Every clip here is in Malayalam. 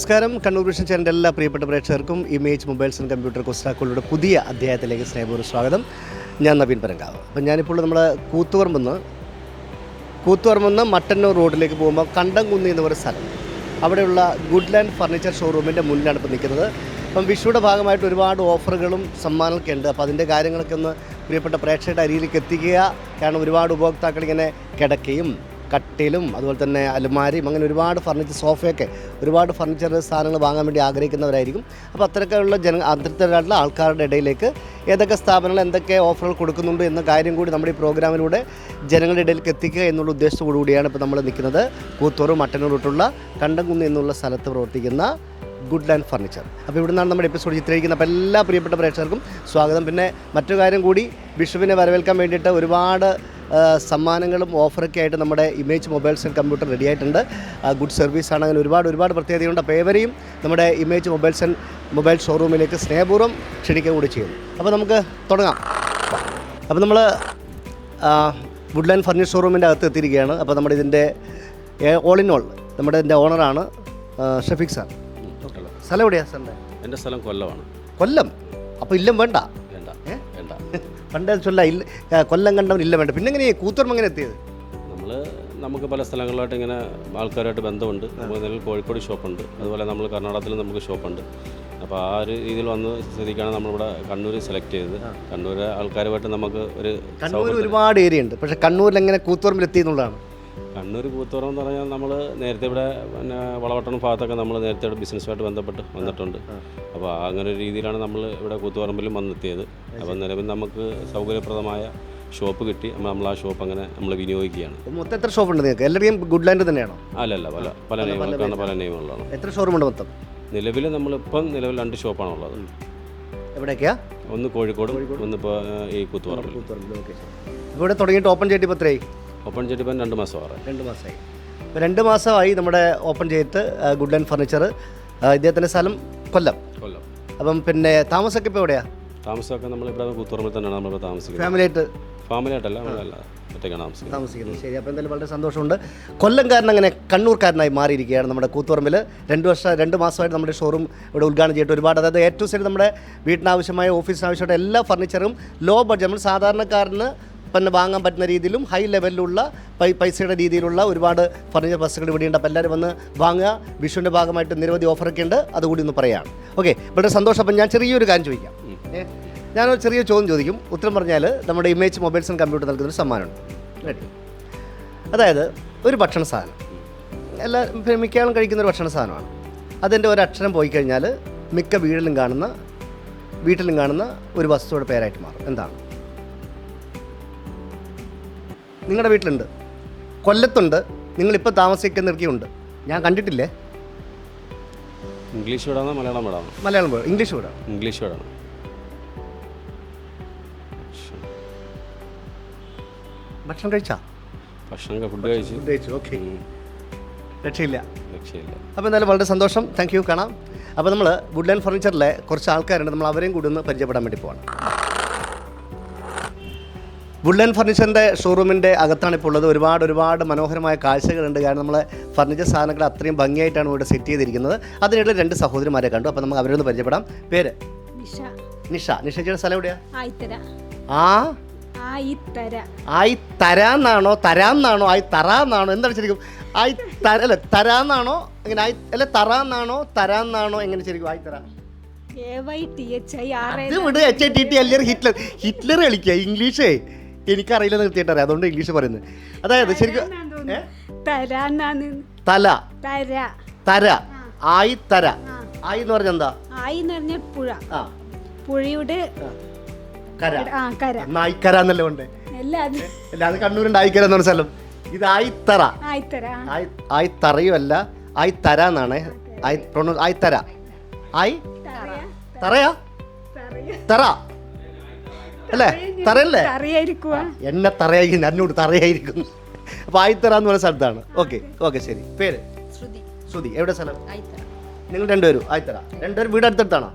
നമസ്കാരം. കണ്ണൂർ വിഷൻ ചാനലിന്റെ എല്ലാ പ്രിയപ്പെട്ട പ്രേക്ഷകർക്കും ഇമേജ് മൊബൈൽസ് ആൻഡ് കമ്പ്യൂട്ടർ കൊസ്റ്റാക്കളുടെ പുതിയ അധ്യായത്തിലേക്ക് സ്നേഹപൂർവം സ്വാഗതം. ഞാൻ നവീൻ പരങ്കാവ് അപ്പം ഞാനിപ്പോൾ നമ്മുടെ കൂത്തുപറമ്പെന്ന് കൂത്തുപറമ്പെന്ന് മട്ടന്നൂർ റോഡിലേക്ക് പോകുമ്പോൾ കണ്ടംകുന്ന് എന്ന് പറയുന്ന സ്ഥലം. അവിടെയുള്ള ഗുഡ് ലാൻഡ് ഫർണിച്ചർ ഷോറൂമിന്റെ മുന്നിലാണ് ഇപ്പോൾ നിൽക്കുന്നത്. അപ്പം വിഷുയുടെ ഭാഗമായിട്ട് ഒരുപാട് ഓഫറുകളും സമ്മാനങ്ങളൊക്കെ ഉണ്ട്. അപ്പോൾ അതിന്റെ കാര്യങ്ങളൊക്കെ ഒന്ന് പ്രിയപ്പെട്ട പ്രേക്ഷകരുടെ അരിയിലേക്ക് എത്തിക്കുക. കാരണം ഒരുപാട് ഉപഭോക്താക്കൾ ഇങ്ങനെ കിടക്കയും കട്ടിലും അതുപോലെ തന്നെ അലുമാരിയും അങ്ങനെ ഒരുപാട് ഫർണിച്ചർ സോഫയൊക്കെ ഒരുപാട് ഫർണിച്ചർ സാധനങ്ങൾ വാങ്ങാൻ വേണ്ടി ആഗ്രഹിക്കുന്നവരായിരിക്കും. അപ്പോൾ അത്തരത്തിലുള്ള ജന അത്തരത്തിലുള്ള ആൾക്കാരുടെ ഇടയിലേക്ക് ഏതൊക്കെ സ്ഥാപനങ്ങൾ എന്തൊക്കെ ഓഫറുകൾ കൊടുക്കുന്നുണ്ട് എന്ന കാര്യം കൂടി നമ്മുടെ ഈ പ്രോഗ്രാമിലൂടെ ജനങ്ങളുടെ ഇടയിലേക്ക് എത്തിക്കുക എന്നുള്ള ഉദ്ദേശത്തോടു കൂടിയാണ് ഇപ്പോൾ നമ്മൾ നിൽക്കുന്നത്. കൂത്തോറും മട്ടന്നൂർ തൊട്ടുള്ള കണ്ടംകുന്ന് എന്നുള്ള സ്ഥലത്ത് പ്രവർത്തിക്കുന്ന ഗുഡ് ലാൻഡ് ഫർണിച്ചർ അപ്പോൾ ഇവിടെ നിന്നാണ് നമ്മുടെ എപ്പിസോഡ് ചിത്രീകരിക്കുന്നത്. അപ്പോൾ എല്ലാ പ്രിയപ്പെട്ട പ്രേക്ഷകർക്കും സ്വാഗതം. പിന്നെ മറ്റൊരു കാര്യം കൂടി വിഷുവിനെ വരവേൽക്കാൻ വേണ്ടിയിട്ട് ഒരുപാട് സമ്മാനങ്ങളും ഓഫറൊക്കെ ആയിട്ട് നമ്മുടെ image mobiles and computer ready ആയിട്ടുണ്ട് ഗുഡ് സർവീസ് ആണ്. അങ്ങനെ ഒരുപാട് ഒരുപാട് പ്രത്യേകതയുണ്ട്. അപ്പോൾ ഏവരെയും നമ്മുടെ ഇമേജ് മൊബൈൽസ് ആൻഡ് മൊബൈൽ ഷോറൂമിലേക്ക് സ്നേഹപൂർവം ക്ഷണിക്കുക കൂടി ചെയ്യുന്നു അപ്പോൾ നമുക്ക് തുടങ്ങാം. അപ്പോൾ നമ്മൾ വുഡ്ലാൻഡ് ഫർണിച്ചർ ഷോറൂമിന്റെ അകത്ത് എത്തിയിരിക്കുകയാണ്. അപ്പോൾ നമ്മുടെ ഇതിന്റെ ഓൾ ഇൻ ഓൾ നമ്മുടെ ഇതിന്റെ ഓണറാണ് ഷഫീഖ് സാർ. സ്ഥലം എവിടെയാണ് സാറിന്റെ എന്റെ സ്ഥലം കൊല്ലമാണ്. കൊല്ലം. അപ്പോൾ ഇല്ലം വേണ്ട. വേണ്ട. ഏ? വേണ്ട. പണ്ട് ചൊല്ല ഇല്ല കൊല്ലം കണ്ടവൻ ഇല്ല വേണ്ട. പിന്നെ എങ്ങനെയാണ് കൂത്തുറമ്പ് എങ്ങനെ എത്തിയത്? നമ്മൾ നമുക്ക് പല സ്ഥലങ്ങളിലായിട്ട് ഇങ്ങനെ ആൾക്കാരായിട്ട് ബന്ധമുണ്ട്. നമുക്ക് നിലവിൽ കോഴിക്കോട് ഷോപ്പുണ്ട്. അതുപോലെ നമ്മൾ കർണാടകത്തിൽ നമുക്ക് ഷോപ്പുണ്ട്. അപ്പോൾ ആ ഒരു രീതിയിൽ വന്ന് സ്ഥിതിക്കാണ് നമ്മളിവിടെ കണ്ണൂർ സെലക്ട് ചെയ്തത്. കണ്ണൂർ ആൾക്കാരുമായിട്ട് നമുക്ക് ഒരു കണ്ണൂർ ഒരുപാട് ഏരിയ ഉണ്ട്. പക്ഷേ കണ്ണൂരിൽ എങ്ങനെ കൂത്തുറമ്പിലെത്തി എന്നുള്ളതാണ്. കണ്ണൂർ കൂത്തുറം എന്ന് പറഞ്ഞാൽ നമ്മൾ നേരത്തെ ഇവിടെ പിന്നെ വളവട്ടണം ഭാഗത്തൊക്കെ നമ്മൾ നേരത്തെ ഇവിടെ ബിസിനസ്സുമായിട്ട് ബന്ധപ്പെട്ട് വന്നിട്ടുണ്ട്. അപ്പോൾ അങ്ങനെ ഒരു രീതിയിലാണ് നമ്മൾ ഇവിടെ കൂത്തുപറമ്പിലും വന്നെത്തിയത്. അപ്പോൾ നിലവിൽ നമുക്ക് സൗകര്യപ്രദമായ ഷോപ്പ് കിട്ടി. നമ്മൾ ആ ഷോപ്പ് അങ്ങനെ നമ്മൾ വിനിയോഗിക്കുകയാണ്. മൊത്തം എത്ര ഷോപ്പ് ഉണ്ട് നിങ്ങൾക്ക്? എല്ലാവരെയും ഗുഡ് ലാൻഡ് തന്നെയാണോ? അല്ലല്ല പല പല നെയ്മുകൾക്കാണ് പല നെയ്മുകളാണ് എത്ര ഷോറൂം ഉണ്ട് മൊത്തം? നിലവിൽ നമ്മളിപ്പം നിലവിൽ രണ്ട് ഷോപ്പാണ് ഉള്ളത് എവിടെയൊക്കെയാ ഒന്ന് കോഴിക്കോടും ഒന്നിപ്പോൾ ഈ കൂത്തുപറമ്പിൽ ഇവിടെ തുടങ്ങിയിട്ട് ഓപ്പൺ ചെയ്തിട്ട് ഇപ്പോൾ എത്രയായി? ഓപ്പൺ ചെയ്തിപ്പം രണ്ട് മാസം ആറ് രണ്ട് മാസമായി. അപ്പോൾ രണ്ട് മാസമായി നമ്മുടെ ഓപ്പൺ ചെയ്തിട്ട് ഗുഡ് ആൻഡ് ഫർണിച്ചർ ഇദ്ദേഹത്തിന്റെ സ്ഥലം കൊല്ലം. കൊല്ലം. അപ്പം പിന്നെ താമസമൊക്കെ ഇപ്പോൾ എവിടെയാണ് താമസമൊക്കെ നമ്മളിവിടെ കൂത്തുറമ്പിൽ തന്നെയാണ് നമ്മളിപ്പോൾ താമസിക്കുന്നത്. ഫാമിലി ആയിട്ട്? ഫാമിലി ആയിട്ടല്ല നമ്മളല്ല ഒറ്റയ്ക്കാണ് താമസിക്കുന്നത്. താമസിക്കുന്നത്. ശരി അപ്പോൾ എന്തായാലും വളരെ സന്തോഷമുണ്ട്. കൊല്ലംകാരൻ അങ്ങനെ കണ്ണൂർക്കാരനായി മാറിയിരിക്കുകയാണ് നമ്മുടെ കൂത്തുറമ്പിൽ രണ്ട് വർഷം രണ്ട് മാസമായിട്ട് നമ്മുടെ ഷോറൂം ഇവിടെ ഉദ്ഘാടനം ചെയ്തിട്ട് ഒരുപാട് അതായത് ഏറ്റവും ശരി നമ്മുടെ വീട്ടിനാവശ്യമായ ഓഫീസിനാവശ്യമായിട്ട് എല്ലാ ഫർണിച്ചറും ലോ ബഡ്ജറ്റ് നമ്മൾ സാധാരണക്കാരന് പിന്നെ വാങ്ങാൻ പറ്റുന്ന രീതിയിലും ഹൈ ലെവലിലുള്ള പൈസയുടെ രീതിയിലുള്ള ഒരുപാട് ഫർണിച്ചർ ബസ്സുകൾ ഇവിടെയുണ്ട് അപ്പോൾ എല്ലാവരും വന്ന് വാങ്ങുക. വിഷുവിന്റെ ഭാഗമായിട്ട് നിരവധി ഓഫറൊക്കെ ഉണ്ട്. അതുകൂടി ഒന്ന് പറയാം. ഓക്കെ വളരെ സന്തോഷം. അപ്പം ഞാൻ ചെറിയൊരു കാര്യം ചോദിക്കാം. ഞാനൊരു ചെറിയ ചോദ്യം ചോദിക്കും. ഉത്തരം പറഞ്ഞാൽ നമ്മുടെ ഇമേജ് മൊബൈൽസ് ആൻഡ് കമ്പ്യൂട്ടർ നൽകുന്നൊരു സമ്മാനമുണ്ട്. അതായത് ഒരു ഭക്ഷണ സാധനം. എല്ലാ മിക്കയാളും കഴിക്കുന്ന ഒരു ഭക്ഷണ സാധനമാണ്. അതിന്റെ ഒരു അക്ഷരം പോയി കഴിഞ്ഞാൽ മിക്ക വീടിലും കാണുന്ന വീട്ടിലും കാണുന്ന ഒരു വസ്തുവിടെ പേരായിട്ട് മാറും. എന്താണ്? നിങ്ങളുടെ വീട്ടിലുണ്ട്. കൊല്ലത്തുണ്ട്. നിങ്ങളിപ്പോൾ താമസിക്കുന്നിടക്കുണ്ട് ഞാൻ കണ്ടിട്ടില്ലേ? ഇംഗ്ലീഷ് വീടാണോ മലയാളം വീടാണോ? മലയാളം വീട്. ഇംഗ്ലീഷ് വീടാണ് ഇംഗ്ലീഷ് വീടാണ്? ഭക്ഷണം കഴിച്ചാ? ഭക്ഷണം ഫുഡ് കഴിച്ചു. ഫുഡ് കഴിച്ചു ഓക്കെ രക്ഷയില്ല. രക്ഷയില്ല. അപ്പോൾ എന്തായാലും വളരെ സന്തോഷം. താങ്ക് യു കാണാം. അപ്പോൾ നമ്മൾ വുഡ് ലാൻഡ് ഫർണിച്ചറിലെ കുറച്ച് ആൾക്കാരുണ്ട്. നമ്മൾ അവരെയും കൂടി ഒന്ന് പരിചയപ്പെടാൻ വേണ്ടി പോകണം വുഡ് ലാൻഡ് ഫർണിച്ചറിന്റെ ഷോറൂമിന്റെ അകത്താണ് ഇപ്പോൾ ഉള്ളത്. ഒരുപാട് ഒരുപാട് മനോഹരമായ കാഴ്ചകളുണ്ട്. കാരണം നമ്മൾ ഫർണിച്ചർ സാധനങ്ങൾ അത്രയും ഭംഗിയായിട്ടാണ് ഇവിടെ സെറ്റ് ചെയ്തിരിക്കുന്നത്. അതിനിടയിൽ രണ്ട് സഹോദരിമാരെ കണ്ടു. അപ്പോൾ നമുക്ക് അവരൊന്ന് പരിചയപ്പെടാം. പേര്? നിഷ. നിഷ. നിഷയുടെ സ്ഥലം എവിടെയാ? ആയിത്തര. ആ? ആയി തരാന്നാണോ തരാന്നാണോ? ആയി തറാന്നാണോ എന്താണ് ശരിക്കും? ആയി തര അല്ല തരാന്നാണോ? ഇങ്ങനെ ആയി അല്ല തറാന്നാണോ? തരാന്നാണോ? എങ്ങനെ ശരിക്കും ആയി തരാ ഹിറ്റ്ലർ. ഹിറ്റ്ലർ കളിക്കുക. ഇംഗ്ലീഷേ. എനിക്കറിയില്ല നിർത്തിയിട്ട് അറിയാം. അതുകൊണ്ട് ഇംഗ്ലീഷ് പറയുന്നത്. അതായത് ശരിക്കും തല. തര. തര. ആയി തര. ആയി എന്ന് പറഞ്ഞ എന്താ? ആയി എന്ന് പറഞ്ഞ പുഴ. ആ. പുഴയുടെ കര. ആ കര. നായിക്കര എന്നല്ലേ ഉണ്ട് അല്ല അത് അല്ല കണ്ണൂരുണ്ട്. ആയിക്കര എന്ന് പറഞ്ഞ സ്ഥലം. ഇത് ആയിത്തറ. ആയിത്തര ആ. ആയി ആയി തറയുമല്ല ആയി തര എന്നാണ് ആയി പ്രൊണൗ ആയി തറയാ? തറ. അല്ലേ? തറയല്ലേ? എന്നെ തറയായി എന്നോട് തറയായിരിക്കും അപ്പോൾ ആയിത്തറ എന്ന് പറയുന്ന സ്ഥലത്താണ് ഓക്കെ. ഓക്കെ ശരി. പേര്? ശ്രുതി. എവിടെ സ്ഥലം? നിങ്ങൾ രണ്ടുപേരും ആയിത്തറ. രണ്ടുപേരും വീട് അടുത്തടുത്താണോ?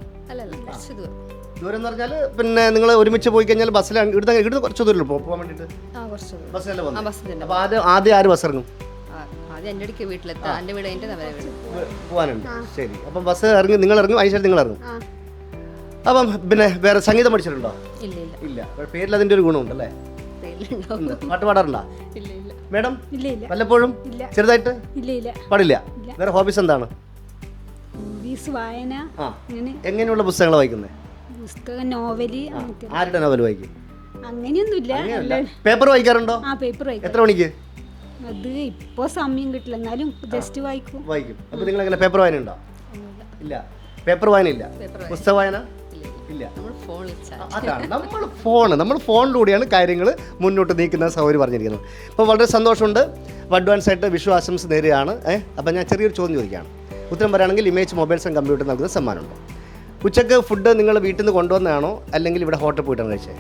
ദൂരം. എന്ന് പറഞ്ഞാൽ പിന്നെ നിങ്ങൾ ഒരുമിച്ച് പോയി കഴിഞ്ഞാൽ ബസ്സിലാണ് ഇവിടുന്ന് ഇവിടുന്ന് കുറച്ച് ദൂരം. പോകും പോകാൻ വേണ്ടിയിട്ട് ദൂരം ബസ്സിലല്ലേ പോകുന്നത് അപ്പോൾ ആദ്യം ആദ്യം ആര് ബസ് ഇറങ്ങും? പോവാനുണ്ട്. ശരി. അപ്പം ബസ് ഇറങ്ങി നിങ്ങൾ ഇറങ്ങും അതിന് ശേഷം നിങ്ങൾ ഇറങ്ങും. അപ്പം പിന്നെ വേറെ സംഗീതം പഠിച്ചിട്ടുണ്ടോ? ഇല്ല. പേരിൽ അതിന്റെ ഒരു ഗുണമുണ്ട് അല്ലേ. പാട്ട് പാടാറുണ്ടോ മേഡം? വല്ലപ്പോഴും? ചെറുതായിട്ട്? പാടില്ല. വേറെ ഹോബീസ് എന്താണ്? വായന എങ്ങനെയുള്ള പുസ്തകങ്ങൾ വായിക്കുന്നത് പുസ്തകം നോവൽ ആരുടെ നോവൽ വായിക്കും? അങ്ങനെയൊന്നുമില്ല. പേപ്പർ വായിക്കാറുണ്ടോ? ആ പേപ്പർ വായിക്കും. എത്ര മണിക്ക്? അത് ഇപ്പോ സമയം കിട്ടില്ല. എന്നാലും ജസ്റ്റ് വായിക്കും. വായിക്കും. അപ്പോൾ നിങ്ങൾ എങ്ങനെ പേപ്പർ വായന ഉണ്ടോ ഇല്ല. പേപ്പർ വായന. ഇല്ല പുസ്തക വായന? ഇല്ല അതാണ്. നമ്മൾ ഫോൺ നമ്മൾ ഫോണിലൂടെയാണ് കാര്യങ്ങൾ മുന്നോട്ട് നീക്കുന്ന സൗകര്യം പറഞ്ഞിരിക്കുന്നത്. അപ്പോൾ വളരെ സന്തോഷമുണ്ട്. അഡ്വാൻസ് ആയിട്ട് വിഷു ആശംസ നേരെയാണ്. ഏഹ് അപ്പോൾ ഞാൻ ചെറിയൊരു ചോദ്യം ചോദിക്കുകയാണ്. ഉത്തരം പറയുകയാണെങ്കിൽ ഇമേജ് മൊബൈൽസ് ആൻഡ് കമ്പ്യൂട്ടർ നൽകുന്ന സമ്മാനമുണ്ട്? ഉച്ചയ്ക്ക് ഫുഡ് നിങ്ങൾ വീട്ടിൽ നിന്ന് കൊണ്ടുവന്നാണോ? അല്ലെങ്കിൽ ഇവിടെ ഹോട്ടൽ പോയിട്ടാണ് കഴിച്ചത്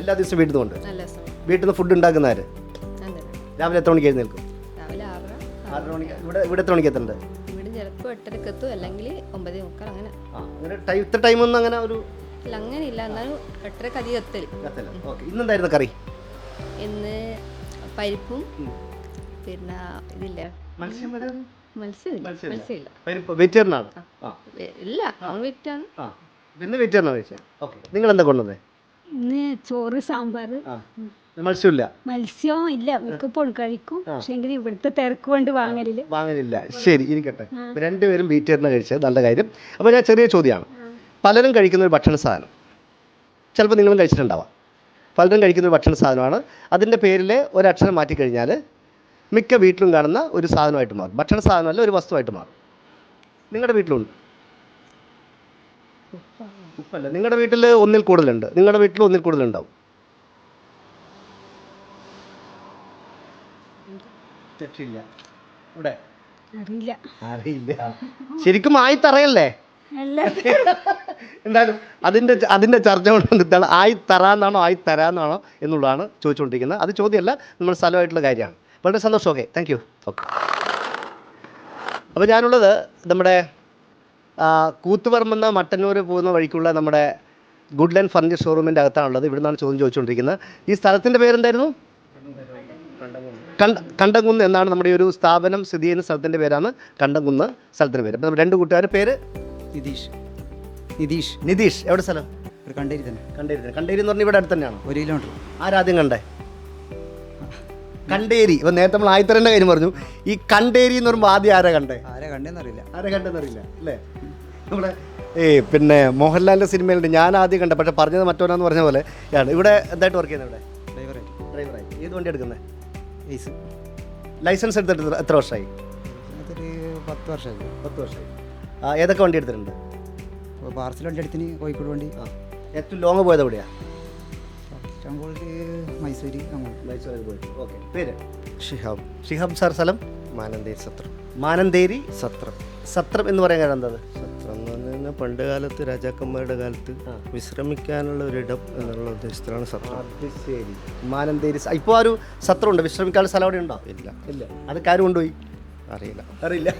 എല്ലാ ദിവസവും വീട്ടിൽ നിന്ന് കൊണ്ട്? നല്ല സമയം വീട്ടിൽ നിന്ന് ഫുഡ് ഉണ്ടാക്കുന്ന ആര്? രാവിലെ എത്ര മണിക്ക് എഴുന്നേൽക്കും? ഇവിടെ ഇവിടെ എത്ര മണിക്ക് എത്തുന്നുണ്ട് ഇവിടെ ചിലപ്പോൾ എട്ടരക്കെത്തും അല്ലെങ്കിൽ ഒമ്പതേ മുക്കാൽ അങ്ങനെ. അങ്ങനെ ടൈം ഒന്നും ടൈമൊന്നും അങ്ങനെ ഒരു ഇല്ല അങ്ങനെ ഇല്ല എന്നാലും എട്ടരക്ക് അധികം എത്തൽ എത്തല്ല ഓക്കെ. ഇന്നെന്തായിരുന്നു കറി? ഇന്ന് പരിപ്പും പിന്നെ ഇതില്ല? മത്സ്യമില്ല. പരിപ്പ്. ഇല്ല അവൻ കഴിച്ചത് ഓക്കെ. നിങ്ങൾ എന്താ കൊണ്ടുവന്നേ? ഇന്ന് ചോറ് സാമ്പാർ ആ. മത്സ്യമില്ല. മത്സ്യം ഇല്ല. മിക്കപ്പോൾ കഴിക്കും. പക്ഷേ ഇവിടുത്തെ തിരക്ക് കൊണ്ട് വാങ്ങലില്ല. വാങ്ങലില്ല. ശരി ഇരിക്കട്ടെ. രണ്ടുപേരും വെജിറ്റേറിയൻ കഴിച്ചത് നല്ല കാര്യം. അപ്പോൾ ഞാൻ ചെറിയ ചോദ്യമാണ്. പലരും കഴിക്കുന്ന ഒരു ഭക്ഷണ സാധനം. ചിലപ്പോൾ നിങ്ങളും കഴിച്ചിട്ടുണ്ടാവാം. പലരും കഴിക്കുന്ന ഒരു ഭക്ഷണ സാധനമാണ്. അതിന്റെ പേരിൽ ഒരക്ഷരം മാറ്റിക്കഴിഞ്ഞാൽ മിക്ക വീട്ടിലും കാണുന്ന ഒരു സാധനമായിട്ട് മാറും. ഭക്ഷണ സാധനമല്ല ഒരു വസ്തുവായിട്ട് മാറും. നിങ്ങളുടെ വീട്ടിലുണ്ട്? ഉപ്പല്ല. നിങ്ങളുടെ വീട്ടിൽ ഒന്നിൽ കൂടുതലുണ്ട്. നിങ്ങളുടെ വീട്ടിൽ ഒന്നിൽ കൂടുതലുണ്ടാവും. തെറ്റില്ല ഇവിടെ? അറിയില്ല. അറിയില്ല. ശരിക്കും ആയി തറയല്ലേ അല്ല. എന്തായാലും അതിന്റെ അതിന്റെ ചർച്ച കൊണ്ട് എന്താണ് ആയി തരാന്നാണോ ആയി തരാന്നാണോ എന്നുള്ളതാണ് ചോദിച്ചുകൊണ്ടിരിക്കുന്നത്. അത് ചോദ്യമല്ല നമ്മുടെ സ്ഥലമായിട്ടുള്ള കാര്യമാണ്. വളരെ സന്തോഷം. ഓക്കെ താങ്ക് യു ഓക്കെ അപ്പോൾ ഞാനുള്ളത് നമ്മുടെ കൂത്തുപറമ്പെന്ന മട്ടന്നൂർ പോകുന്ന വഴിക്കുള്ള നമ്മുടെ ഗുഡ് ലൈൻ ഫർണിച്ചർ ഷോറൂമിന്റെ അകത്താണുള്ളത്. ഇവിടുന്നാണ് നിന്നാണ് ചോദ്യം ചോദിച്ചുകൊണ്ടിരിക്കുന്നത്. ഈ സ്ഥലത്തിന്റെ പേരെന്തായിരുന്നു? കണ്ട കണ്ടംകുന്ന് എന്നാണ് നമ്മുടെ ഒരു സ്ഥാപനം സ്ഥിതി ചെയ്യുന്ന സ്ഥലത്തിന്റെ പേരാണ് കണ്ടംകുന്ന് സ്ഥലത്തിന്റെ പേര്. അപ്പം രണ്ട് കൂട്ടുകാരുടെ പേര്? നിതീഷ്. നിതീഷ്. നിതീഷ്. എവിടെ സ്ഥലം? കണ്ടേരി തന്നെ കണ്ടേരി തന്നെ. കണ്ടേരി എന്ന് പറഞ്ഞാൽ ഇവിടെ അടുത്ത് തന്നെയാണ് ഒരു കിലോമീറ്റർ. ആരാദ്യം കണ്ടേ? കണ്ടേരി. ഇപ്പം നേരത്തെ നമ്മൾ ആയിത്തരന്റെ കാര്യം പറഞ്ഞു. ഈ കണ്ടേരി എന്ന് പറയുമ്പോൾ ആദ്യം ആരാ കണ്ടേ? ആരെ കണ്ടെന്നറിയില്ല. ആരാ കണ്ടെന്നറിയില്ല അല്ലേ? നമ്മുടെ ഏയ് പിന്നെ മോഹൻലാലിന്റെ സിനിമയിലുണ്ട്. ഞാൻ ആദ്യം കണ്ട. പക്ഷെ പറഞ്ഞത് മറ്റോനാന്ന് പറഞ്ഞ പോലെ ഇവിടെ എന്തായിട്ട് വർക്ക് ചെയ്യുന്നത് ഇവിടെ? ഡ്രൈവറായിട്ട്. ഡ്രൈവറായിട്ട്. ഏത് വണ്ടി എടുക്കുന്നത്? ഏസ് ലൈസൻസ് എടുത്തിട്ട് എത്ര- വർഷമായി അതൊരു പത്ത് വർഷമായി പത്ത് വർഷമായി ആ ഏതൊക്കെ വണ്ടി എടുത്തിട്ടുണ്ട്? പാർസൽ വണ്ടി എടുത്തിന് കോഴിക്കോട് വണ്ടി. ആ. ഏറ്റവും ലോങ് പോയത് എവിടെയാണ് ഇഷ്ടംപോലെ മൈസൂര് അങ്ങനെ മൈസൂർ പോയിട്ട് ഓക്കെ പേര്? ഷിഹാബ്. ഷിഹാബ് സാർ സ്ഥലം? മാനന്തേരി സത്രം. മാനന്തേരി സത്രം. സത്രം എന്ന് പറയാൻ കാരണം എന്തത് സത്രം എന്ന് പറഞ്ഞു പണ്ട് കാലത്ത് രാജാക്കന്മാരുടെ കാലത്ത് വിശ്രമിക്കാനുള്ള ഒരിടം എന്നുള്ള ഉദ്ദേശത്തിലാണ് സത്രം. അത് ശരി. മാനന്തേരി സ- ഇപ്പോൾ ആ ഒരു സത്രമുണ്ട്? വിശ്രമിക്കാനുള്ള സ്ഥലം അവിടെ ഉണ്ടോ ഇല്ല. ഇല്ല. അതൊക്കെ ആരും കൊണ്ടുപോയി? അറിയില്ല. അറിയില്ല.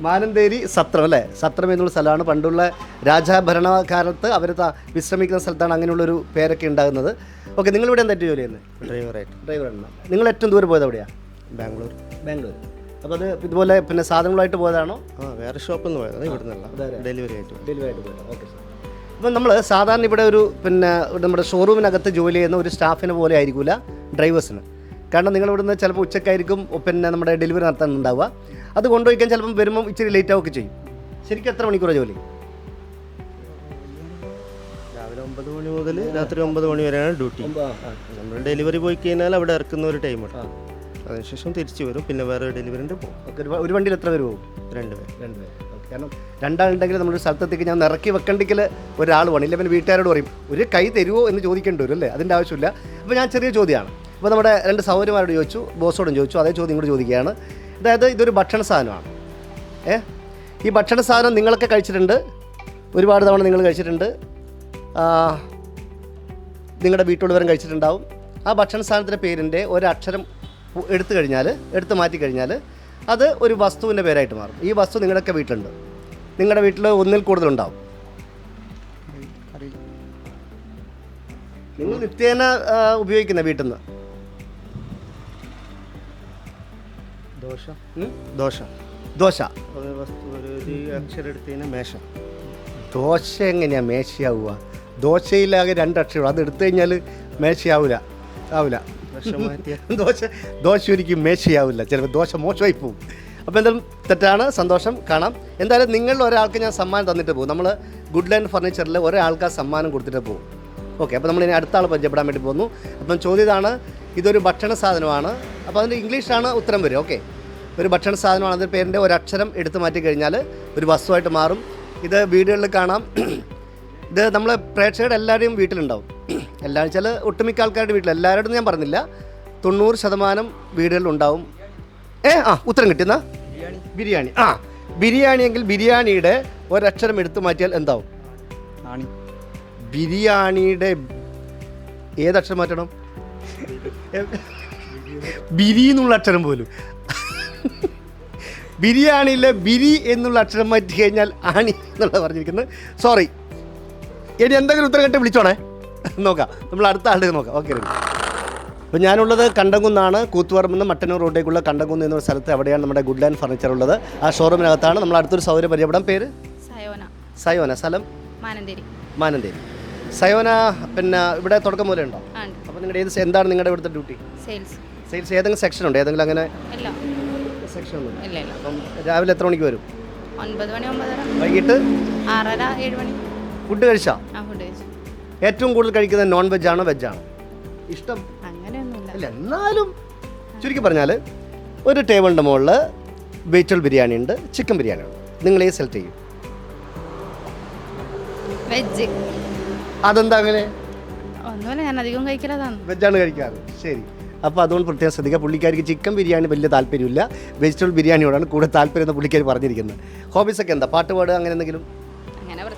മാനന്തേരി സത്രം അല്ലേ? സത്രം എന്നുള്ള സ്ഥലമാണ്. പണ്ടുള്ള രാജഭരണകാലത്ത് അവർ വിശ്രമിക്കുന്ന സ്ഥലത്താണ് അങ്ങനെയുള്ളൊരു പേരൊക്കെ ഉണ്ടാകുന്നത്. ഓക്കെ നിങ്ങളിവിടെ എന്താ ജോലി ചെയ്യുന്നത്? ഡ്രൈവറായിട്ട്. ഡ്രൈവറാണ്. നിങ്ങൾ ഏറ്റവും ദൂരെ പോയത് എവിടെയാണ് ബാംഗ്ലൂർ. ബാംഗ്ലൂർ. അപ്പോൾ അത് ഇതുപോലെ പിന്നെ സാധനങ്ങളായിട്ട് പോയതാണോ? ആ വേറെ ഷോപ്പിൽ നിന്ന് പോയതാണ് ഇവിടെ നിന്നല്ല ഡെലിവറി ആയിട്ട് ഡെലിവറി ആയിട്ട് പോയത്. ഓക്കെ സാർ അപ്പം നമ്മൾ സാധാരണ ഇവിടെ ഒരു പിന്നെ നമ്മുടെ ഷോറൂമിനകത്ത് ജോലി ചെയ്യുന്ന ഒരു സ്റ്റാഫിനെ പോലെ ആയിരിക്കില്ല ഡ്രൈവേഴ്സിന്. കാരണം നിങ്ങൾ ഇവിടുന്ന് ചിലപ്പോൾ ഉച്ചക്കായിരിക്കും പിന്നെ നമ്മുടെ ഡെലിവറി നടത്താൻ ഉണ്ടാവുക അത് കൊണ്ടുപോയിക്കാൻ ചിലപ്പം വരുമ്പം ഇച്ചിരി ലേറ്റ് ആവുകയൊക്കെ ചെയ്യും. ശരിക്കും എത്ര മണിക്കൂറാണ് ജോലി? രാവിലെ ഒമ്പത് മണി മുതൽ രാത്രി ഒമ്പത് മണി വരെയാണ് ഡ്യൂട്ടി. നമ്മൾ ഡെലിവറി പോയി കഴിഞ്ഞാൽ അവിടെ ഇറക്കുന്ന ഒരു ടൈമുണ്ട് അതിനുശേഷം തിരിച്ചു വരും. പിന്നെ വേറെ ഡെലിവറി ഉണ്ട് പോകും ഒരു- വണ്ടിയിൽ എത്ര പേര് പോകും? രണ്ട് പേർ രണ്ട് പേര്. കാരണം രണ്ടാളുണ്ടെങ്കിൽ നമ്മുടെ സ്ഥലത്തേക്ക് ഞാൻ നിറക്കി വെക്കണ്ടെങ്കിൽ ഒരാൾ വേണം. ഇല്ല പിന്നെ വീട്ടുകാരോട് പറയും ഒരു കൈ തരുമോ എന്ന് ചോദിക്കേണ്ടി വരും അല്ലേ? അതിന്റെ ആവശ്യമില്ല. അപ്പോൾ ഞാൻ ചെറിയ ചോദ്യമാണ്. അപ്പോൾ നമ്മുടെ രണ്ട് സൗകര്യമാരോട് ചോദിച്ചു ബോസോടും ചോദിച്ചു അതേ ചോദ്യം കൂടി ചോദിക്കുകയാണ്. അതായത് ഇതൊരു ഭക്ഷണ സാധനമാണ്. ഏ? ഈ ഭക്ഷണ സാധനം നിങ്ങളൊക്കെ കഴിച്ചിട്ടുണ്ട്. ഒരുപാട് തവണ നിങ്ങൾ കഴിച്ചിട്ടുണ്ട്. നിങ്ങളുടെ വീട്ടിലുള്ളവരും കഴിച്ചിട്ടുണ്ടാവും. ആ ഭക്ഷണ സാധനത്തിന്റെ പേരിന്റെ ഒരക്ഷരം എടുത്തു കഴിഞ്ഞാൽ എടുത്തു മാറ്റി കഴിഞ്ഞാൽ അത് ഒരു വസ്തുവിന്റെ പേരായിട്ട് മാറും. ഈ വസ്തു നിങ്ങളുടെയൊക്കെ വീട്ടിലുണ്ട്. നിങ്ങളുടെ വീട്ടിൽ ഒന്നിൽ കൂടുതലുണ്ടാവും. നിങ്ങൾ നിത്യേന ഉപയോഗിക്കുന്ന വീട്ടിൽ നിന്ന് ദോശ. എങ്ങനെയാ ദോശ. ദോശ. മേശ. ദോശ എങ്ങനെയാണ് മേശയാവുക? ദോശയിലാകെ രണ്ടക്ഷരം അത് എടുത്തു കഴിഞ്ഞാൽ മേശയാവില്ല ആവില്ല ദോശ ദോശ ദോശ ഒരിക്കലും മേശയാവില്ല. ചിലപ്പോൾ ദോശ മോശമായി പോകും. അപ്പോൾ എന്തായാലും തെറ്റാണ് സന്തോഷം കാണാം. എന്തായാലും നിങ്ങളിൽ ഒരാൾക്ക് ഞാൻ സമ്മാനം തന്നിട്ട് പോകും. നമ്മൾ ഗുഡ് ലൈൻ ഫർണിച്ചറിൽ ഒരാൾക്ക് സമ്മാനം കൊടുത്തിട്ട് പോകും. ഓക്കെ അപ്പോൾ നമ്മൾ ഇനി അടുത്ത ആൾ പരിചയപ്പെടാൻ വേണ്ടി പോകുന്നു. അപ്പം ചോദ്യം ഇതാണ് ഇതൊരു ഭക്ഷണ സാധനമാണ്. അപ്പോൾ അതിന്റെ ഇംഗ്ലീഷാണ് ഉത്തരം വരും ഓക്കെ. ഒരു ഭക്ഷണ സാധനമാണ് അതിന്റെ പേരിന്റെ ഒരു അക്ഷരം എടുത്തു മാറ്റി കഴിഞ്ഞാൽ ഒരു വസ്തുവായിട്ട് മാറും. ഇത് വീടുകളിൽ കാണാം. ഇത് നമ്മളെ പ്രേക്ഷകരുടെ എല്ലാവരുടെയും വീട്ടിലുണ്ടാവും. എല്ലാവരും ചില ഒട്ടുമിക്ക ആൾക്കാരുടെ വീട്ടിൽ എല്ലാവരോടും ഞാൻ പറഞ്ഞില്ല. തൊണ്ണൂറ് ശതമാനം വീടുകളിലുണ്ടാവും ഏ ആ ഉത്തരം കിട്ടുന്ന ബിരിയാണി. ആ ബിരിയാണിയെങ്കിൽ ബിരിയാണിയുടെ ഒരക്ഷരം എടുത്തു മാറ്റിയാൽ എന്താവും? ബിരിയാണിയുടെ ഏതക്ഷരം മാറ്റണം? ബിരി എന്നുള്ള അക്ഷരം പോലും. ബിരിയാണിയിലെ ബിരി എന്നുള്ള അക്ഷരം മാറ്റി കഴിഞ്ഞാൽ ആണി എന്നുള്ള പറഞ്ഞിരിക്കുന്നത്. സോറി ഇനി എന്തെങ്കിലും ഉത്തരം കിട്ടി വിളിച്ചോണേ. നോക്കാം. നമ്മൾ അടുത്ത ആളുടെ നോക്കാം. ഓക്കെ അപ്പോൾ ഞാനുള്ളത് കണ്ടംകുന്നാണ്. കൂത്തുപറമ്പ് നിന്ന് മട്ടന്നൂർ റോഡിലേക്കുള്ള കണ്ടംകുന്ന് എന്നൊരു സ്ഥലത്ത് അവിടെയാണ് നമ്മുടെ ഗുഡ് ലാൻഡ് ഫർണിച്ചർ ഉള്ളത്. ആ ഷോറൂമിനകത്താണ് നമ്മൾ അടുത്തൊരു സൗകര്യം പരിചയപ്പെടാം. പേര്? സയോന. സയോന. സ്ഥലം? മാനന്തേരി. മാനന്തേരി. സയോന പിന്നെ ഇവിടെ തുടക്കം പോലെ ഉണ്ടോ? അപ്പോൾ നിങ്ങളുടെ ഏത് എന്താണ് നിങ്ങളുടെ ഇവിടുത്തെ ഡ്യൂട്ടി? സെയിൽസ്. സെയിൽസ് ഏതെങ്കിലും സെക്ഷൻ ഉണ്ട്? ഏതെങ്കിലും അങ്ങനെ സെക്ഷൻ ഒന്നും രാവിലെ എത്ര മണിക്ക് വരും? ഒൻപത് മണി ഒമ്പതര വൈകിട്ട്? ആറര ഏഴ് മണി. ഫുഡ് കഴിച്ചാ? ഫുഡ് കഴിച്ചു. ഏറ്റവും കൂടുതൽ കഴിക്കുന്നത് നോൺ വെജ് ആണോ വെജ് ആണോ? ഇഷ്ടം. അല്ല എന്നാലും ചുരുക്കി പറഞ്ഞാൽ ഒരു ടേബിളിന്റെ മുകളിൽ വെജിറ്റബിൾ ബിരിയാണി ഉണ്ട് ചിക്കൻ ബിരിയാണി ഉണ്ട്. നിങ്ങൾ ഏത് സെലക്ട് ചെയ്യും. വെജ് അതെന്താ അങ്ങനെ? ഒന്നുമില്ല ഞാൻ അധികം കഴിക്കലതാണ്. വെജാണ് കഴിക്കാറ്. ശരി. അപ്പോൾ അതുകൊണ്ട് പ്രത്യേകം ശ്രദ്ധിക്കുക പുള്ളിക്കാർക്ക് ചിക്കൻ ബിരിയാണി വലിയ താല്പര്യമില്ല. വെജിറ്റബിൾ ബിരിയാണിയോടാണ് കൂടുതൽ താല്പര്യം എന്ന് പുള്ളിക്കാർ പറഞ്ഞിരിക്കുന്നത്. ഹോബീസൊക്കെ എന്താ? പാട്ട് പാടുക അങ്ങനെ എന്തെങ്കിലും?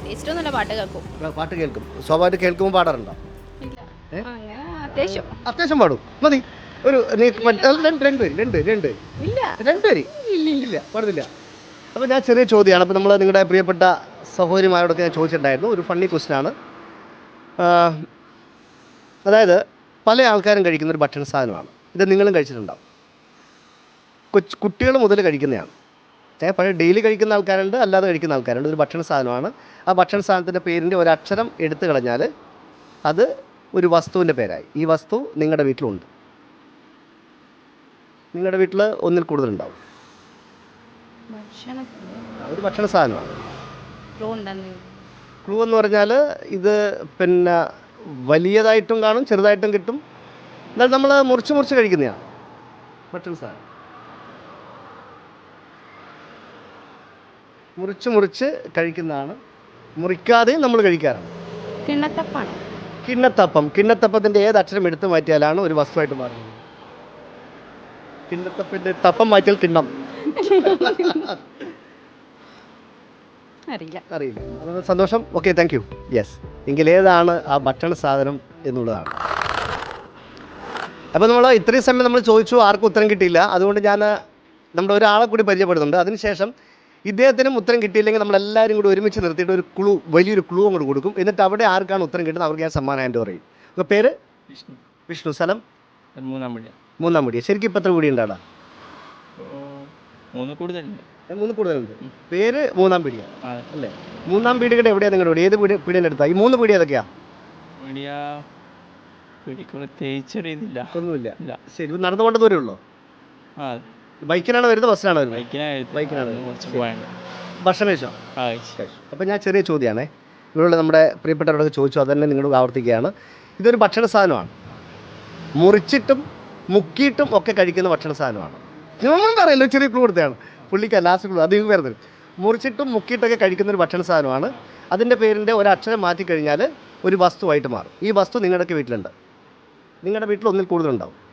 പ്രത്യേകിച്ചിട്ടൊന്നുമില്ല പാട്ട് കേൾക്കും. പാട്ട് കേൾക്കും. സ്വാഭാവികമായിട്ട് കേൾക്കുമ്പോൾ പാടാറുണ്ടോ? അത്യാവശ്യം. അത്യാവശ്യം പാടും. മതി. ഒരു രണ്ട് രണ്ട് രണ്ട് രണ്ട് രണ്ട് പേര്? ഇല്ല പാടുന്നില്ല. അപ്പോൾ ഞാൻ ചെറിയ ചോദ്യമാണ്. അപ്പോൾ നമ്മൾ നിങ്ങളുടെ പ്രിയപ്പെട്ട സഹോദരിമാരോടൊക്കെ ഞാൻ ചോദിച്ചിട്ടുണ്ടായിരുന്നു. ഒരു ഫണ്ണി ക്വസ്റ്റ്യനാണ് അതായത് പല ആൾക്കാരും കഴിക്കുന്ന ഒരു ഭക്ഷണ സാധനമാണ്. ഇത് നിങ്ങളും കഴിച്ചിട്ടുണ്ടാവും. കൊച്ചു കുട്ടികൾ മുതൽ കഴിക്കുന്നതാണ്. പഴയ ഡെയിലി കഴിക്കുന്ന ആൾക്കാരുണ്ട് അല്ലാതെ കഴിക്കുന്ന ആൾക്കാരുണ്ട്. ഒരു ഭക്ഷണ സാധനമാണ്. ആ ഭക്ഷണ സാധനത്തിന്റെ പേരിന്റെ ഒരക്ഷരം അക്ഷരം എടുത്തു കളഞ്ഞാൽ അത് ഒരു വസ്തുവിന്റെ പേരായി. ഈ വസ്തു നിങ്ങളുടെ വീട്ടിലുണ്ട്. നിങ്ങളുടെ വീട്ടിൽ ഒന്നിൽ കൂടുതലുണ്ടാവും. ഭക്ഷണത്തിന് ഒരു ഭക്ഷണ സാധനമാണ്. ക്ലൂ എന്ന് പറഞ്ഞാൽ ഇത് പിന്നെ വലിയതായിട്ടും കാണും ചെറുതായിട്ടും കിട്ടും. എന്നാൽ നമ്മൾ മുറിച്ച് മുറിച്ച് കഴിക്കുന്നതാണ് ഭക്ഷണ സാധനം. മുറിച്ച് മുറിച്ച് കഴിക്കുന്നതാണ്. മുറിക്കാതെയും നമ്മൾ കഴിക്കാറുണ്ട്. കിണ്ണത്തപ്പാണ് കിണ്ണത്തപ്പം. കിണ്ണത്തപ്പത്തിന്റെ ഏത് അക്ഷരം എടുത്തു മാറ്റിയാലാണ് ഒരു വസ്തുവായിട്ട് മാറുന്നത്? കിണ്ണത്തപ്പിന്റെ തപ്പം മാറ്റിയാൽ കിണ്ണം. അറിയില്ല. അറിയില്ല. സന്തോഷം. ഓക്കെ താങ്ക് യു യെസ് എങ്കിൽ ഏതാണ് ആ ഭക്ഷണ സാധനം എന്നുള്ളതാണ്. അപ്പോൾ നമ്മൾ ഇത്രയും സമയം നമ്മൾ ചോദിച്ചു ആർക്കും ഉത്തരം കിട്ടിയില്ല. അതുകൊണ്ട് ഞാൻ നമ്മുടെ ഒരാളെ കൂടി പരിചയപ്പെടുന്നുണ്ട്. അതിനുശേഷം ഇദ്ദേഹത്തിനും ഉത്തരം കിട്ടിയില്ലെങ്കിൽ നമ്മളെല്ലാവരും കൂടി ഒരുമിച്ച് നിർത്തിയിട്ട് ഒരു ക്ലൂ വലിയൊരു ക്ലൂ അങ്ങോട്ട് കൊടുക്കും. എന്നിട്ട് അവിടെ ആർക്കാണ് ഉത്തരം കിട്ടുന്നത് അവർക്ക് ഞാൻ സമ്മാനം പറയും. അപ്പോൾ പേര്? വിഷ്ണു. വിഷ്ണു. സ്ഥലം? മൂന്നാം മുടിയ മൂന്നാം മുടിയ ശരിക്കും ഇപ്പം എത്ര മുടി ഉണ്ടാടാ മൂന്ന് കൂടുതലുണ്ട്. മൂന്ന് കൂടുതലുണ്ട്. പേര് മൂന്നാം പീടിയ. അല്ലേ? മൂന്നാം പീടികയുടെ എവിടെയാണ് നിങ്ങളുടെ വീട്? ഏത് പീടി പീടിയുടെ അടുത്താണ് ഈ മൂന്ന് പീടി ഏതൊക്കെയാ? പ്രത്യേകിച്ചൊരു ഇതില്ല. ഒന്നുമില്ല. ശരി നടന്നുകൊണ്ട് ദൂരമുള്ളോ ആ ബൈക്കിനാണ് വരുന്നത് ബസ്സിനാണ് വരുന്നത്? ബൈക്കിനാണ് ഭക്ഷണം കഴിച്ചോ? അപ്പം ഞാൻ ചെറിയ ചോദ്യമാണേ. ഇവിടെയുള്ള നമ്മുടെ പ്രിയപ്പെട്ടവരോട് ചോദിച്ചു അതന്നെ നിങ്ങളോട് ആവർത്തിക്കുകയാണ്. ഇതൊരു ഭക്ഷണ സാധനമാണ്. മുറിച്ചിട്ടും മുക്കിയിട്ടും ഒക്കെ കഴിക്കുന്ന ഭക്ഷണ സാധനമാണ്. ഞാൻ പറയല്ലോ ചെറിയ ക്ലൂ കൊടുത്തതാണ്. പുള്ളിക്ക് ലാസ്റ്റ് ക്ലൂ അത് നിങ്ങൾക്ക് വരുന്നത്. മുറിച്ചിട്ടും മുക്കിയിട്ടൊക്കെ കഴിക്കുന്ന ഒരു ഭക്ഷണ സാധനമാണ്. അതിന്റെ പേരിന്റെ ഒരു അക്ഷരം മാറ്റിക്കഴിഞ്ഞാൽ ഒരു വസ്തുവായിട്ട് മാറും. ഈ വസ്തു നിങ്ങളുടെയൊക്കെ വീട്ടിലുണ്ട്. നിങ്ങളുടെ വീട്ടിൽ ഒന്നിൽ കൂടുതലുണ്ടാവും.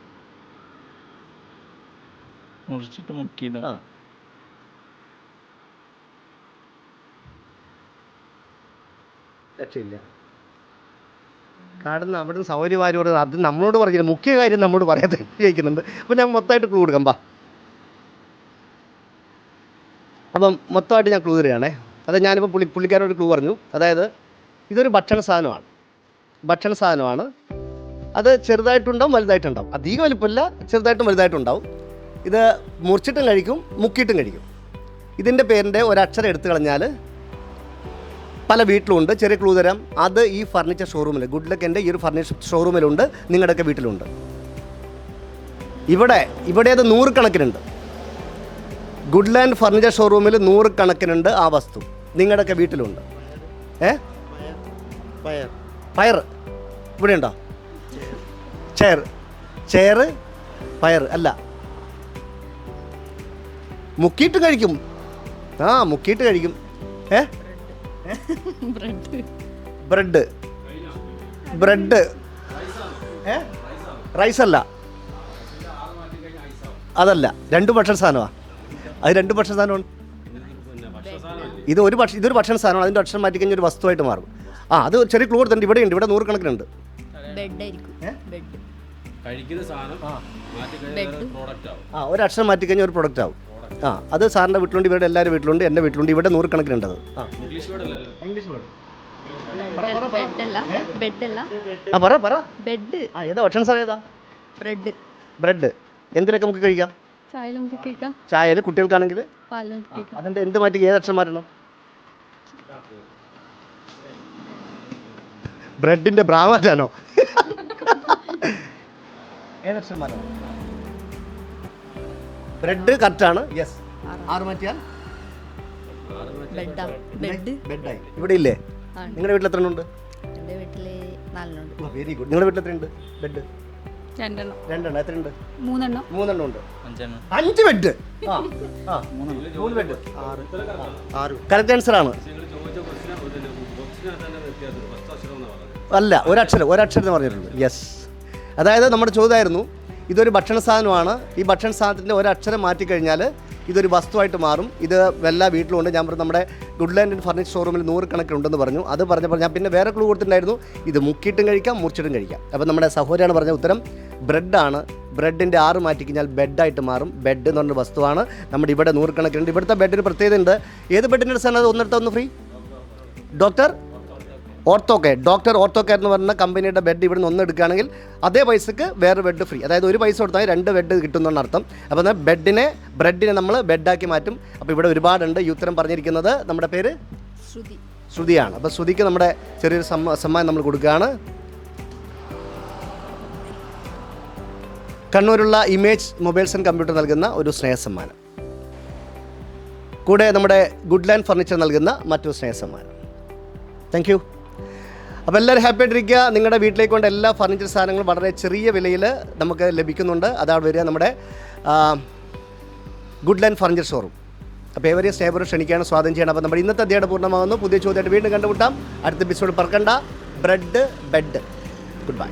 മുറിച്ചിട്ട് മുക്കിയിട്ട് ആ. രക്ഷയില്ല. കാടുന്ന അവിടെ സൗകര്യമാര് പറയുന്നത് അത് നമ്മളോട് പറഞ്ഞില്ല. മുഖ്യ കാര്യം നമ്മളോട് പറയാതെ ചോദിക്കുന്നുണ്ട് അപ്പോൾ ഞാൻ മൊത്തമായിട്ട് ക്ലൂ കൊടുക്കാം ബാ അപ്പം മൊത്തമായിട്ട് ഞാൻ ക്ലൂ തരികയാണേ. അത് ഞാനിപ്പോൾ പുള്ളി പുള്ളിക്കാരോട് ക്ലൂ പറഞ്ഞു. അതായത് ഇതൊരു ഭക്ഷണ സാധനമാണ്. ഭക്ഷണ സാധനമാണ്. അത് ചെറുതായിട്ടുണ്ടാവും വലുതായിട്ടുണ്ടാവും. അധികം വലിപ്പമില്ല ചെറുതായിട്ടും വലുതായിട്ടും ഉണ്ടാവും ഇത് മുറിച്ചിട്ടും കഴിക്കും മുക്കിയിട്ടും കഴിക്കും. ഇതിന്റെ പേരിന്റെ ഒരക്ഷരം എടുത്തു കളഞ്ഞാൽ പല വീട്ടിലുണ്ട് ചെറിയ ക്ലൂ തരാം. അത് ഈ ഫർണിച്ചർ ഷോറൂമിൽ ഗുഡ് ലക്കിന്റെ ഈ ഒരു ഫർണിച്ചർ ഷോറൂമിലുണ്ട് നിങ്ങളുടെയൊക്കെ വീട്ടിലുണ്ട്. ഇവിടെ ഇവിടെ അത് നൂറുകണക്കിനുണ്ട്. ഗുഡ് ലാൻഡ് ഫർണിച്ചർ ഷോറൂമിൽ നൂറുകണക്കിനുണ്ട് ആ വസ്തു. നിങ്ങളുടെയൊക്കെ വീട്ടിലുണ്ട്. ഏ? പയർ. പയർ. ഇവിടെ ഉണ്ടോ ചെയർ ചെയർ പയർ. അല്ല മുക്കിയിട്ട് കഴിക്കും. ആ മുക്കിയിട്ട് കഴിക്കും. ഏ? ബ്രെഡ്. ബ്രെഡ്. ഏ? റൈസ് അല്ല അതല്ല രണ്ട് ഭക്ഷണ സാധനമാണ് അത് രണ്ട് ഭക്ഷണ സാധനമാണ്. ഇത് ഒരു ഭക്ഷണം ഇതൊരു ഭക്ഷണ സാധനമാണ്. അതിന്റെ ഭക്ഷണം മാറ്റി കഴിഞ്ഞാൽ ഒരു വസ്തുവായിട്ട് മാറും. ആ അത് ചെറിയ ക്ലൂ കൊടുത്തിട്ടുണ്ട്. ഇവിടെ ഉണ്ട്. ഇവിടെ നൂറുകണക്കിനുണ്ട്. ബെഡ് ആയിരിക്കും. ബെഡ് കഴിക്കുന്ന സാധനം മാറ്റി കഴിഞ്ഞാൽ പ്രോഡക്റ്റ് ആവും. ആ ഒരു അക്ഷരം മാറ്റി കഴിഞ്ഞാൽ ഒരു പ്രൊഡക്റ്റ് ആവും. ആ അത് സാറിന്റെ വീട്ടിലുണ്ട് ഇവരുടെ എല്ലാവരും വീട്ടിലുണ്ട് എന്റെ വീട്ടിലുണ്ട് ഇവിടെ നൂറുകണക്കിനുണ്ട് അത് ആ പറ പറ. ബെഡ്. ആ ഏതാ ഭക്ഷണ ഏതാ? ബ്രെഡ്. ബ്രെഡ്. എന്തിനൊക്കെ നമുക്ക് കഴിക്കാം? ചായയിൽ കുട്ടികൾക്കാണെങ്കിൽ? അതിന്റെ എന്ത് മാറ്റി ഏത് അക്ഷരം മാറ്റണം? ബ്രെഡിന്റെ ഏത് ഏതക്ഷരം മാറ്റണം? ബ്രെഡ് കറക്റ്റാണ് യെസ് ആറ്. മാറ്റിയാൽ? ബെഡായി. ഇവിടെ ഇല്ലേ. നിങ്ങളുടെ വീട്ടിൽ എത്ര ഉണ്ട്? എന്റെ വീട്ടിൽ നാലെണ്ണുണ്ട് വെരി ഗുഡ് നിങ്ങളുടെ വീട്ടിൽ എത്രയുണ്ട്? ബെഡ് രണ്ടെണ്ണം. രണ്ടെണ്ണം. എത്രയുണ്ട്? മൂന്നെണ്ണം. മൂന്നെണ്ണം ഉണ്ട്. അഞ്ചെണ്ണം. അഞ്ച് ബെഡ് ആ ആ. മൂന്ന് ബെഡ് ആറ്. കറക്റ്റ് ആൻസർ ആണ്. അല്ല ഒരക്ഷരം ഒരക്ഷരം എന്ന് പറഞ്ഞിട്ടുണ്ട്. യെസ് അതായത് നമ്മുടെ ചോദ്യമായിരുന്നു ഇതൊരു ഭക്ഷണ സാധനമാണ്. ഈ ഭക്ഷണ സാധനത്തിന്റെ ഒരക്ഷരം മാറ്റിക്കഴിഞ്ഞാൽ ഇതൊരു വസ്തുവായിട്ട് മാറും. ഇത് എല്ലാ വീട്ടിലുണ്ട് ഞാൻ പറഞ്ഞു നമ്മുടെ ഗുഡ് ലാൻഡ് ഫർണിച്ചർ ഷോറൂമിൽ നൂറുകണക്കിനുണ്ടെന്ന് പറഞ്ഞു. അത് പറഞ്ഞപ്പോൾ ഞാൻ പിന്നെ വേറെ ക്ലൂ കൊടുത്തിട്ടുണ്ടായിരുന്നു. ഇത് മുക്കിയിട്ടും കഴിക്കാം മുറിച്ചിട്ടും കഴിക്കാം. അപ്പോൾ നമ്മുടെ സഹോദരിയാണ് പറഞ്ഞ ഉത്തരം ബ്രെഡാണ് ബ്രെഡിന്റെ ആറ് മാറ്റി കഴിഞ്ഞാൽ ബെഡായിട്ട് മാറും. ബെഡ് എന്ന് പറഞ്ഞ വസ്തുവാണ്. നമ്മുടെ ഇവിടെ നൂറുകണക്കിനുണ്ട് ഇവിടുത്തെ ബെഡിന് പ്രത്യേകത ഉണ്ട്. ഏത് ബെഡിന്റെ സാധനം അത് ഒന്ന് free doctor ortho care doctor ortho care എന്ന് പറയുന്ന കമ്പനിയുടെ ബെഡ് ഇവിടെ നിന്ന് ഒന്ന് എടുക്കുകയാണെങ്കിൽ അതേ പൈസക്ക് വേറെ ബെഡ് ഫ്രീ. അതായത് ഒരു പൈസ കൊടുത്താൽ രണ്ട് ബെഡ് കിട്ടുമെന്നാണ് അർത്ഥം. അപ്പോൾ ബെഡിനെ ബ്രെഡിനെ നമ്മൾ ബെഡാക്കി മാറ്റും. അപ്പോൾ ഇവിടെ ഒരുപാടുണ്ട് ഈ ഉത്തരം പറഞ്ഞിരിക്കുന്നത്. നമ്മുടെ പേര്? ശ്രുതി. ശ്രുതിയാണ്. അപ്പോൾ ശ്രുതിക്ക് നമ്മുടെ ചെറിയൊരു സമ്മാനം നമ്മൾ കൊടുക്കുകയാണ്. കണ്ണൂരുള്ള ഇമേജ് മൊബൈൽസ് ആൻഡ് കമ്പ്യൂട്ടർ നൽകുന്ന ഒരു സ്നേഹ സമ്മാനം. കൂടെ നമ്മുടെ ഗുഡ് ലാൻഡ് ഫർണിച്ചർ നൽകുന്ന മറ്റൊരു സ്നേഹ സമ്മാനം. Thank you. അപ്പോൾ എല്ലാവരും ഹാപ്പി ആയിട്ടിരിക്കുക. നിങ്ങളുടെ വീട്ടിലേക്ക് കൊണ്ട് എല്ലാ ഫർണിച്ചർ സാധനങ്ങളും വളരെ ചെറിയ വിലയിൽ നമുക്ക് ലഭിക്കുന്നുണ്ട്. അതാണ് വരിക നമ്മുടെ ഗുഡ് ലാൻഡ് ഫർണിച്ചർ ഷോറൂം അപ്പോൾ ഏവരെയും സ്നേഹപൂർവം ക്ഷണിക്കുകയാണ് സ്വാഗതം ചെയ്യണം അപ്പോൾ നമ്മുടെ ഇന്നത്തെ അധ്യായം പൂർണമാകുന്നു. പുതിയ ചോദ്യമായിട്ട് വീണ്ടും കണ്ടുമുട്ടാം. അടുത്ത എപ്പിസോഡ് പറക്കണ്ട. Bread bed goodbye